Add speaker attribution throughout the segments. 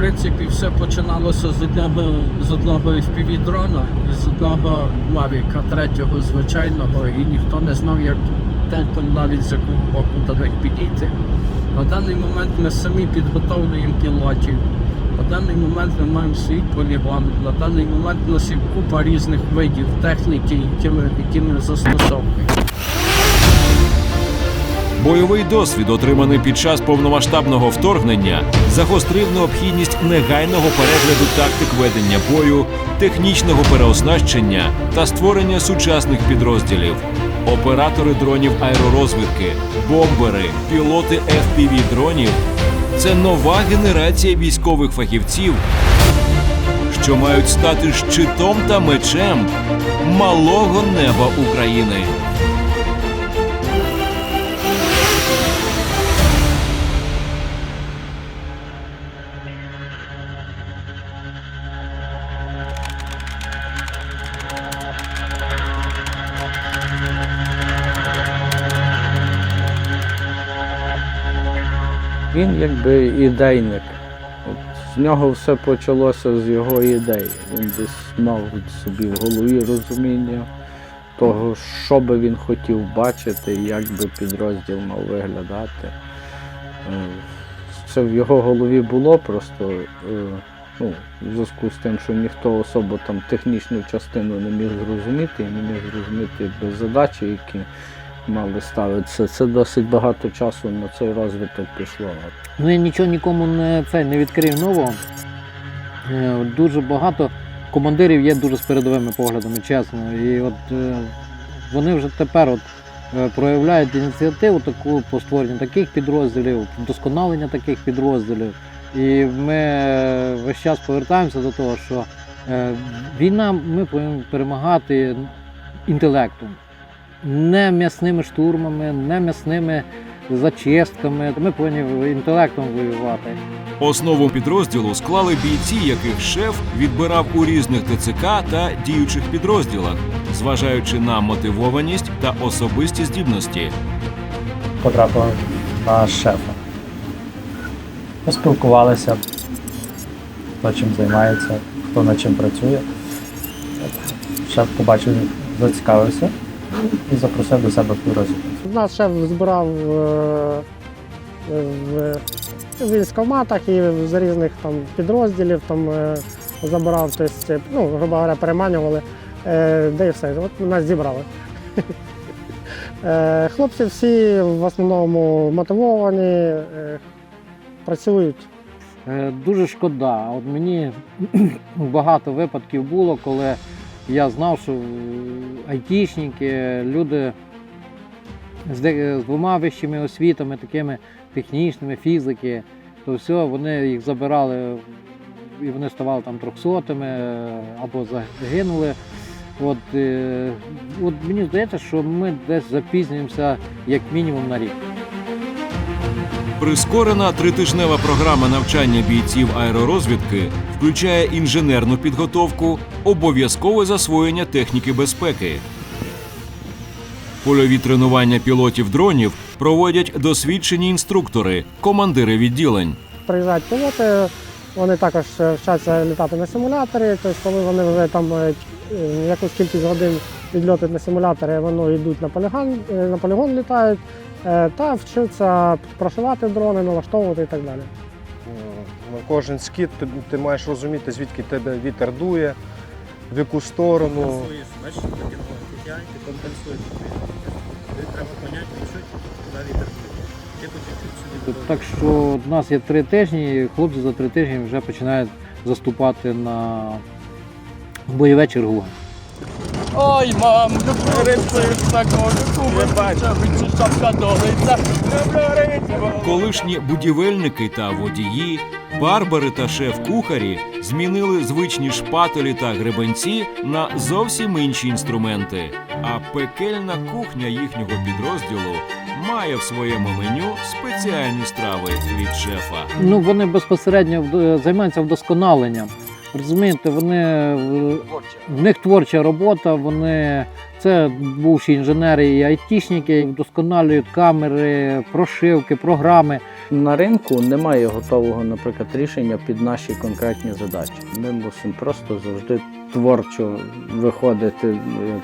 Speaker 1: принципі, все починалося з одного, з одного fpv дрона, з одного Мавіка, третього звичайного, і ніхто не знав, як тентом навіть з якого боку до підійти. На даний момент ми самі підготовлюємо пілотів. На даний момент ми маємо свій полігон. На даний момент у нас є купа різних видів техніки, які ми, які ми застосовуємо.
Speaker 2: Бойовий досвід, отриманий під час повномасштабного вторгнення, загострив необхідність негайного перегляду тактик ведення бою, технічного переоснащення та створення сучасних підрозділів. Оператори дронів аеророзвідки, бомбери, пілоти fpv дронів це нова генерація військових фахівців, що мають стати щитом та мечем малого неба України.
Speaker 1: Він якби ідейник. От з нього все почалося з його ідей. Він десь мав собі в голові розуміння того, що би він хотів бачити, як би підрозділ мав виглядати. Е, Це в його голові було просто е, ну, в зв'язку з тим, що ніхто особо там технічну частину не міг зрозуміти і не міг зрозуміти якби, задачі, які мали ставитися. Це досить багато часу на цей розвиток пішло.
Speaker 3: Ну я нічого нікому не це не відкрив нового. Е, Дуже багато командирів є дуже з передовими поглядами, чесно. І от е, вони вже тепер от, е, проявляють ініціативу таку по створенню таких підрозділів, вдосконалення таких підрозділів. І ми весь час повертаємося до того, що війна ми повинні перемагати інтелектом, не м'ясними штурмами, не м'ясними зачистками. Ми повинні інтелектом воювати.
Speaker 2: Основу підрозділу склали бійці, яких шеф відбирав у різних ТЦК та діючих підрозділах, зважаючи на мотивованість та особисті здібності.
Speaker 4: потрапив на шефа. Поспілкувалися, хто чим займається, хто над чим працює. Шеф побачив, зацікавився і запросив до себе в підрозділ.
Speaker 5: Нас шеф збирав е, в в військкоматах і з різних там підрозділів там е, забирав, тобто, ну, грубо говоря, переманювали, е, де і все. От нас зібрали. Е, Хлопці всі в основному мотивовані, е, працюють.
Speaker 3: Е, Дуже шкода. От мені багато випадків було, коли я знав, що айтішники, люди з, з двома вищими освітами, такими технічними, фізики, то все, вони їх забирали і вони ставали там трьохсотими е, або загинули. От, е, от мені здається, що ми десь запізнюємося як мінімум на рік.
Speaker 2: Прискорена тритижнева програма навчання бійців аеророзвідки включає інженерну підготовку, обов'язкове засвоєння техніки безпеки. Польові тренування пілотів дронів проводять досвідчені інструктори, командири відділень.
Speaker 5: Приїжджають пілоти, вони також е, вчаться літати на симуляторі, тобто коли вони вже там е, якусь кількість годин відльотують на симуляторі, вони йдуть на полігон, е, на полігон літають та вчаться прошивати дрони, налаштовувати і так далі.
Speaker 6: Кожен скид ти, ти маєш розуміти, звідки тебе вітер дує, в яку сторону.
Speaker 3: Так що у нас є три тижні, і хлопці за три тижні вже починають заступати на бойове чергування.
Speaker 1: Ой, мам, конику, вибачте, шапка долиця,
Speaker 2: Колишні будівельники та водії, барбари та шеф-кухарі змінили звичні шпателі та гребенці на зовсім інші інструменти. А пекельна кухня їхнього підрозділу має в своєму меню спеціальні страви від шефа.
Speaker 3: Ну вони безпосередньо вд- займаються вдосконаленням. Розумієте, вони в- в них творча робота, вони це бувші інженери і айтішники, вдосконалюють камери, прошивки, програми.
Speaker 1: На ринку немає готового, наприклад, рішення під наші конкретні задачі. Ми мусимо просто завжди творчо виходити,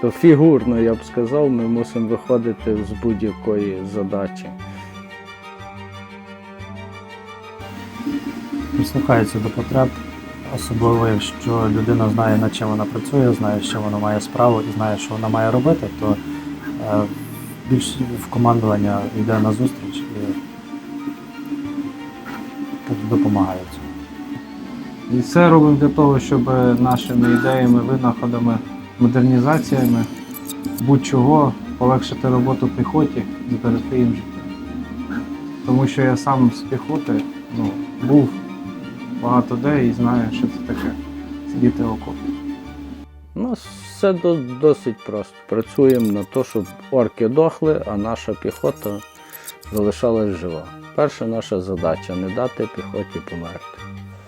Speaker 1: то фігурно, я б сказав, ми мусимо виходити з будь-якої задачі.
Speaker 4: Прислухається до потреб, особливо якщо людина знає, над чим вона працює, знає, що вона має справу і знає, що вона має робити, то е, більш в командування йде на зустріч і допомагає цьому.
Speaker 7: І це робимо для того, щоб нашими ідеями, винаходами, модернізаціями будь-чого полегшити роботу піхоті, зберегти їм життя. Тому що я сам з піхоти ну, був багато де і знаю, що це таке сидіти в окопі.
Speaker 1: У нас все досить просто. Працюємо на те, щоб орки дохли, а наша піхота залишалась жива. Перша наша задача не дати піхоті померти.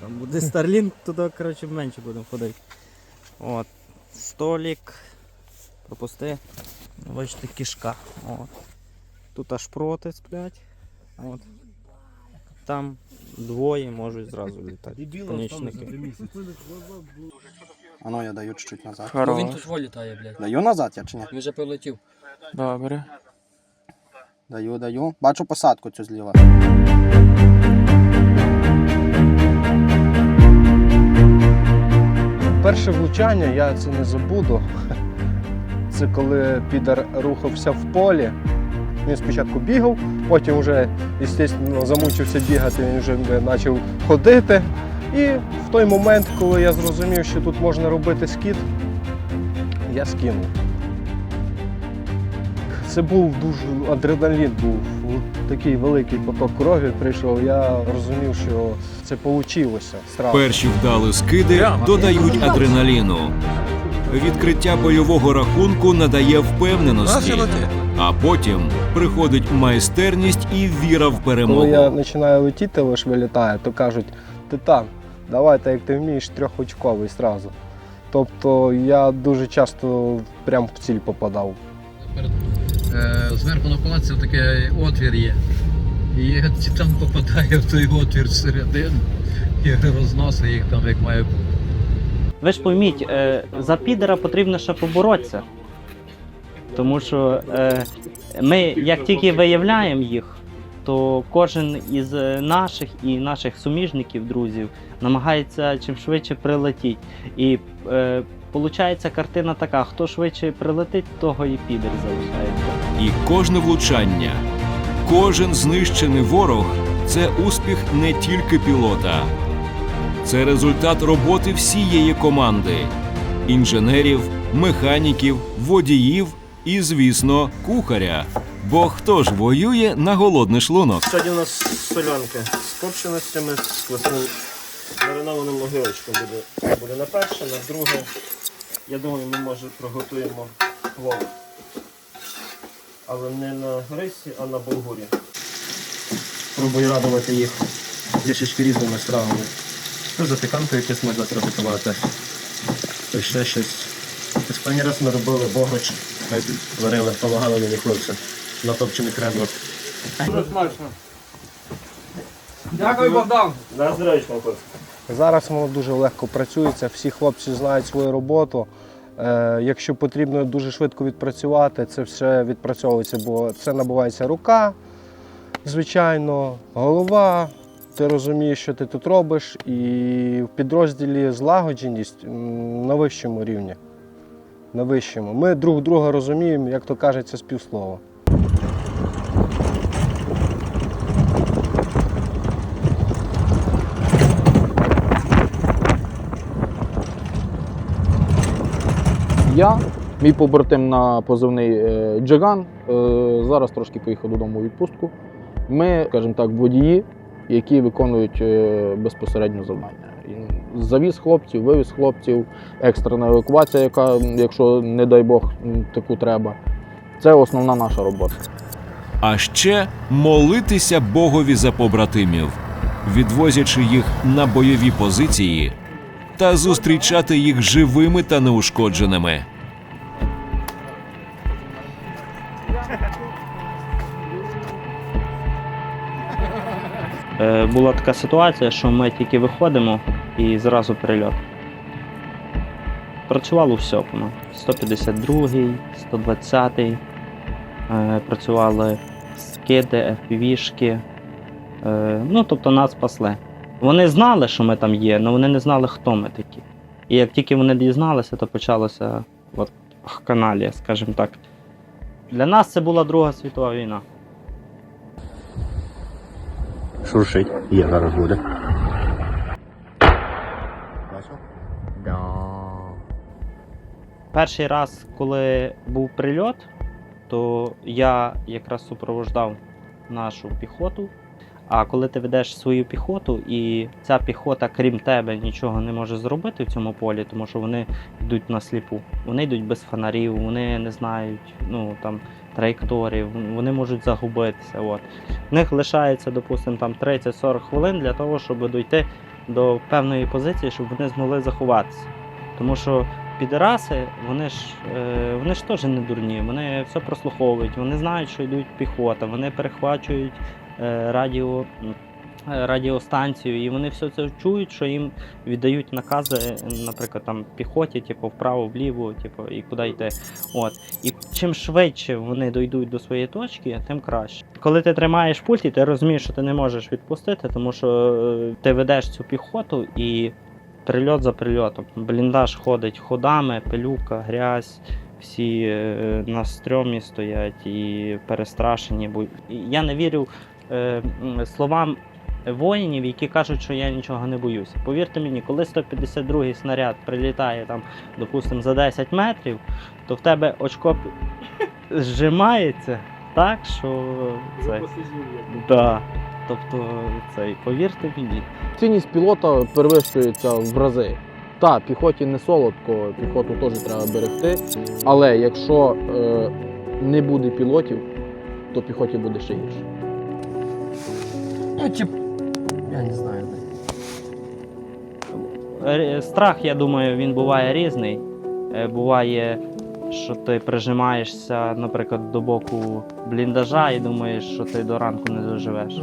Speaker 8: Там буде Starlink, туди, коротше, менше будемо ходити. От. Столік. Пропусти. Бачите, кішка. От. Тут аж проти сплять. От. Там двоє можуть зразу літати. Помічники.
Speaker 9: А ну я даю чуть-чуть назад.
Speaker 10: Бо він тут літає, блядь.
Speaker 9: Даю назад я чи ні?
Speaker 10: Він вже прилетів.
Speaker 8: Добре.
Speaker 9: Даю, даю. Бачу посадку цю зліва.
Speaker 6: Перше влучання, я це не забуду. Це коли підар рухався в полі. Він спочатку бігав, потім вже, звісно, замучився бігати, він вже почав ходити. І в той момент, коли я зрозумів, що тут можна робити скіт, я скинув. Це був дуже адреналін, був такий великий поток крові прийшов. Я розумів, що це вийшло.
Speaker 2: Перші вдали скиди додають адреналіну. Відкриття бойового рахунку надає впевненості, а потім приходить майстерність і віра в перемогу.
Speaker 6: Коли я починаю летіти, лиш вилітає, то кажуть, титан, давай так як ти вмієш, трьохочковий зразу. Тобто я дуже часто прямо в ціль попадав.
Speaker 11: Е, зверху на палаці такий отвір є. І там попадає в той отвір всередину і розносить їх там як має бути.
Speaker 8: Ви ж пойміть, е, за підера потрібно ще поборотися. Тому що е, ми, як тільки виявляємо їх, то кожен із е, наших і наших суміжників, друзів, намагається чим швидше прилетіти. І е, картина така: хто швидше прилетить, того і підер залишається.
Speaker 2: І кожне влучання, кожен знищений ворог це успіх не тільки пілота, це результат роботи всієї команди інженерів, механіків, водіїв і, звісно, кухаря. Бо хто ж воює на голодний шлунок?
Speaker 6: Сьогодні у нас солянка з копченостями, з класним маринованим могилочком буде, буде на перше, на друге. Я думаю, ми може приготуємо плов. Але не на рисі, а на булгурі. Пробую радувати їх трішечки різними стравами. Ну, запіканку якусь можна приготувати. Ще щось. Останній раз ми робили бограч, варили, допомагали мені хлопці на топчений кремлик.
Speaker 10: Дякую, Богдан.
Speaker 6: На здоров'я, хлопці. Зараз воно дуже легко працюється, всі хлопці знають свою роботу. Е, якщо потрібно дуже швидко відпрацювати, це все відпрацьовується, бо це набувається рука, звичайно, голова. Ти розумієш, що ти тут робиш, і в підрозділі злагодженість на вищому рівні. На вищому. Ми друг друга розуміємо, як то кажеться, з півслова.
Speaker 12: Я, мій побратим на позивний е, Джиган, е, зараз трошки поїхав додому у відпустку. Ми, скажімо так, водії, які виконують е, безпосередньо завдання. Завіз хлопців, вивіз хлопців, екстрена евакуація, яка, якщо, не дай Бог, таку треба. Це основна наша робота.
Speaker 2: А ще молитися Богові за побратимів, відвозячи їх на бойові позиції та зустрічати їх живими та неушкодженими.
Speaker 8: Е, була така ситуація, що ми тільки виходимо і зразу перельот. Працювало все. Ну, 152-й, 120-й. Е, працювали скиди, FPV-шки. Е, ну, тобто нас спасли. Вони знали, що ми там є, але вони не знали, хто ми такі. І як тільки вони дізналися, то почалося от, каналі, скажімо так. Для нас це була Друга світова війна.
Speaker 13: Шуршить. Є, зараз буде.
Speaker 8: Перший раз, коли був прильот, то я якраз супровождав нашу піхоту. А коли ти ведеш свою піхоту, і ця піхота, крім тебе, нічого не може зробити в цьому полі, тому що вони йдуть на сліпу. Вони йдуть без фонарів, вони не знають ну, там, траєкторії, вони можуть загубитися. От. В них лишається, допустимо, там 30-40 хвилин для того, щоб дійти до певної позиції, щоб вони змогли заховатися. Тому що підараси, вони ж, е, вони ж теж не дурні, вони все прослуховують, вони знають, що йдуть піхота, вони перехвачують е, радіо, е, радіостанцію, і вони все це чують, що їм віддають накази, наприклад, там піхоті, типу, вправо, вліво, типу, і куди йти. От. І чим швидше вони дійдуть до своєї точки, тим краще. Коли ти тримаєш пульт, і ти розумієш, що ти не можеш відпустити, тому що ти ведеш цю піхоту і прильот за прильотом. Бліндаж ходить ходами, пилюка, грязь. Всі е, на стрьомі стоять і перестрашені. Я не вірю е, словам воїнів, які кажуть, що я нічого не боюся. Повірте мені, коли 152-й снаряд прилітає там, допустимо, за 10 метрів, то в тебе очко зжимається так, що це. Да. Тобто, цей, повірте мені.
Speaker 12: Цінність пілота перевищується в рази. Так, піхоті не солодко, піхоту теж треба берегти. Але якщо е, не буде пілотів, то піхоті буде ще гірше.
Speaker 9: Ну, тип, я не знаю.
Speaker 8: Р- Страх, я думаю, він буває різний. Е, Буває, що ти прижимаєшся, наприклад, до боку бліндажа і думаєш, що ти до ранку не доживеш.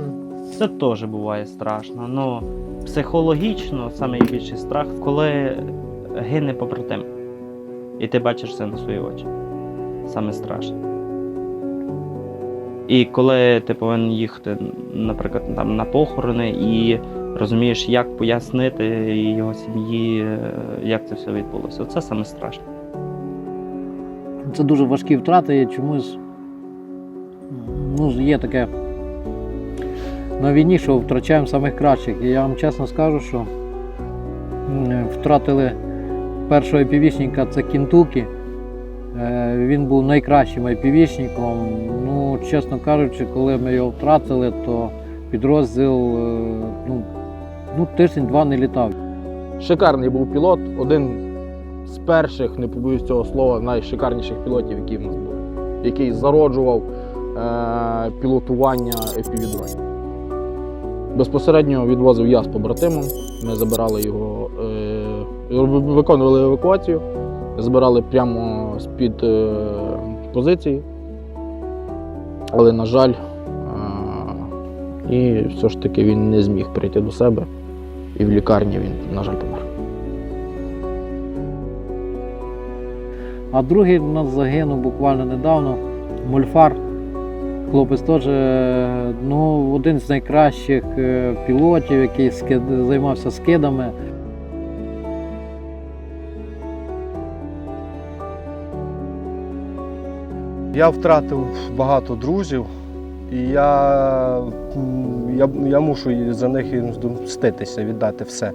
Speaker 8: Це теж буває страшно. Ну, психологічно найбільший страх, коли гине побратим. І ти бачиш це на свої очі. Саме страшне. І коли ти повинен їхати, наприклад, там, на похорони і розумієш, як пояснити його сім'ї, е, як це все відбулося. Це саме страшне.
Speaker 3: Це дуже важкі втрати, чомусь ну, є таке на війні, що втрачаємо самих кращих. І я вам чесно скажу, що втратили першого айпівішника, це Кінтукі. Е, Він був найкращим айпівішником. Ну, чесно кажучи, коли ми його втратили, то підрозділ е, ну, ну, тиждень-два не літав.
Speaker 12: Шикарний був пілот, один з перших, не побоюсь цього слова, найшикарніших пілотів, які в нас були, який зароджував е- пілотування FPV-дронів. Безпосередньо відвозив я з побратимом. Ми забирали його, е- виконували евакуацію, збирали прямо з-під е- позиції. Але, на жаль, е- і все ж таки він не зміг прийти до себе. І в лікарні він, на жаль, помер.
Speaker 3: А другий у нас загинув буквально недавно. Мольфар. Хлопець теж е, ну, один з найкращих е, пілотів, який скид, займався скидами.
Speaker 6: Я втратив багато друзів, і я, я, я мушу за них мститися, віддати все.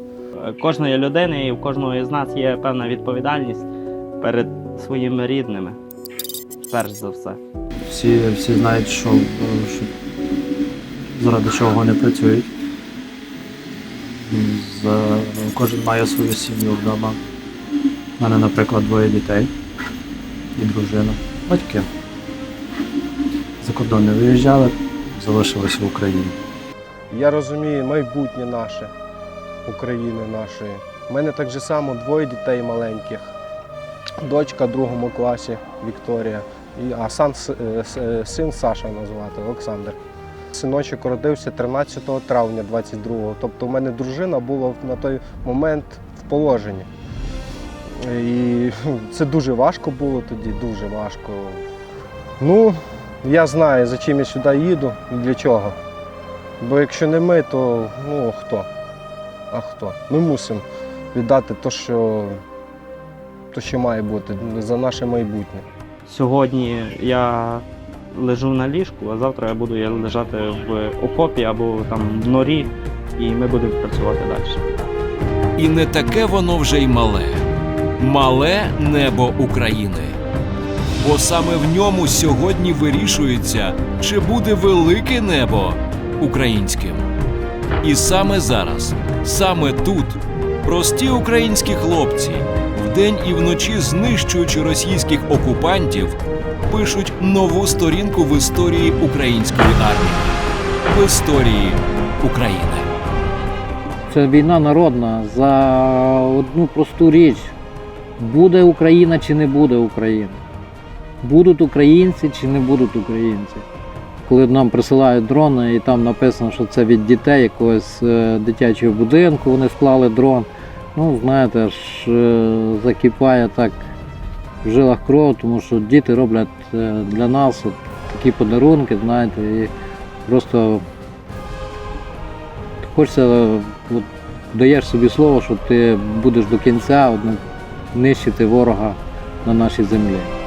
Speaker 8: Кожної людини і в кожного із нас є певна відповідальність перед своїми рідними. Перш за все.
Speaker 4: Всі, всі знають, що, що заради чого вони працюють. З, кожен має свою сім'ю вдома. У мене, наприклад, двоє дітей і дружина, батьки. За кордон не виїжджали, залишилися в Україні.
Speaker 6: Я розумію майбутнє наше, України нашої. У мене так же само двоє дітей маленьких. Дочка в другому класі Вікторія, а сан, с- е, е, син Саша назвати Олександр. Синочок родився 13 травня 22-го. Тобто, у мене дружина була на той момент в положенні. І це дуже важко було тоді, дуже важко. Ну, я знаю, за чим я сюди їду і для чого. Бо якщо не ми, то ну хто? А хто? Ми мусимо віддати те, що, що має бути за наше майбутнє.
Speaker 8: Сьогодні я лежу на ліжку, а завтра я буду лежати в окопі або там в норі, і ми будемо працювати далі.
Speaker 2: І не таке воно вже й мале. Мале небо України. Бо саме в ньому сьогодні вирішується, чи буде велике небо українським. І саме зараз, саме тут, прості українські хлопці, вдень і вночі знищуючи російських окупантів, пишуть нову сторінку в історії української армії, в історії України.
Speaker 3: Це війна народна за одну просту річ. Буде Україна чи не буде Україна? Будуть українці чи не будуть українці? Коли нам присилають дрони і там написано, що це від дітей якогось е, дитячого будинку, вони склали дрон. Ну, знаєте, аж е, закипає так в жилах кров, тому що діти роблять е, для нас от такі подарунки, знаєте, і просто хочеться, от, даєш собі слово, що ти будеш до кінця от, нищити ворога на нашій землі.